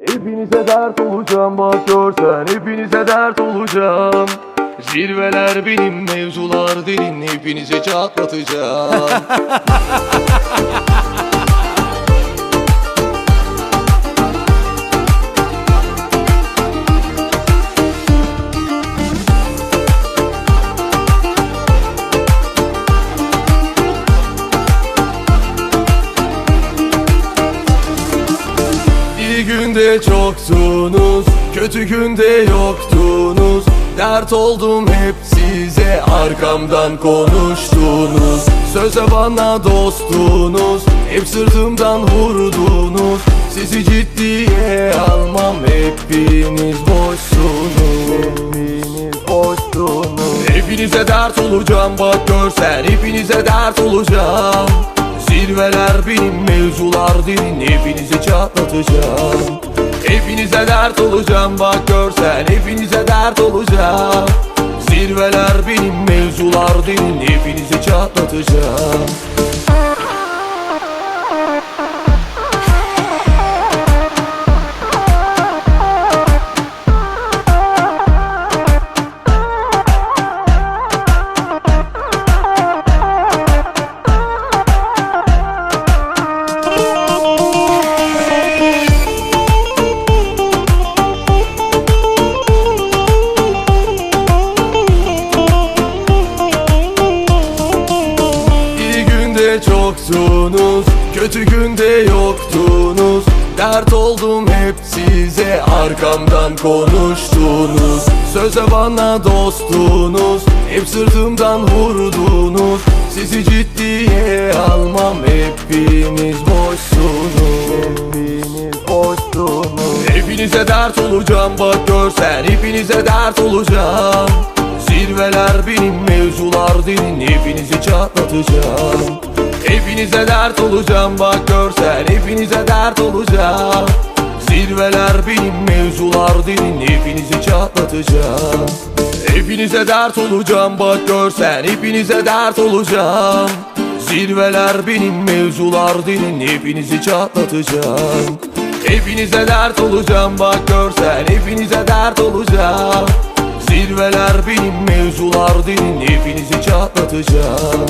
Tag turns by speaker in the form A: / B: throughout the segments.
A: Hepinize dert olacağım bak görsen Hepinize dert olacağım. Zirveler benim mevzular derin Hepinize çatlatacağım günde çoktunuz, kötü günde yoktunuz. Dert oldum hep size, arkamdan konuştunuz. Söze bana dostunuz, hep sırtımdan vurdunuz. Sizi ciddiye almam, hepiniz boşsunuz. Hepiniz boşsunuz. Hepinize dert olacağım bak görsen, hepinize dert olacağım Zirveler benim mevzular derin. Hepinizi çatlatacağım. Hepinize dert olacağım. Bak görsen Hepinize dert olacağım. Zirveler benim mevzular derin. Hepinizi çatlatacağım günde çoktunuz, kötü günde yoktunuz. Dert oldum hep size, arkamdan konuştunuz. Söze bana dostunuz, hep sırtımdan vurdunuz. Sizi ciddiye almam, hepiniz boşsunuz. Hepiniz boşsunuz. Hepinize dert olacağım bak görsen, hepinize dert olacağım. Zirveler benim mevzular derin Hepinizi çatlatacağım Hepinize dert olacağım bak görsen Hepinize dert olacağım. Zirveler benim mevzular derin Hepinizi çatlatacağım. Hepinize dert olacağım bak görsen Hepinize dert olacağım. Zirveler benim mevzular derin Hepinizi çatlatacağım. Hepinize dert olacağım bak görsen Hepinize dert olacağım. Zirveler benim mevzular derin Hepinizi çatlatacağım.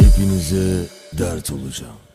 B: Hepinize dert olacağım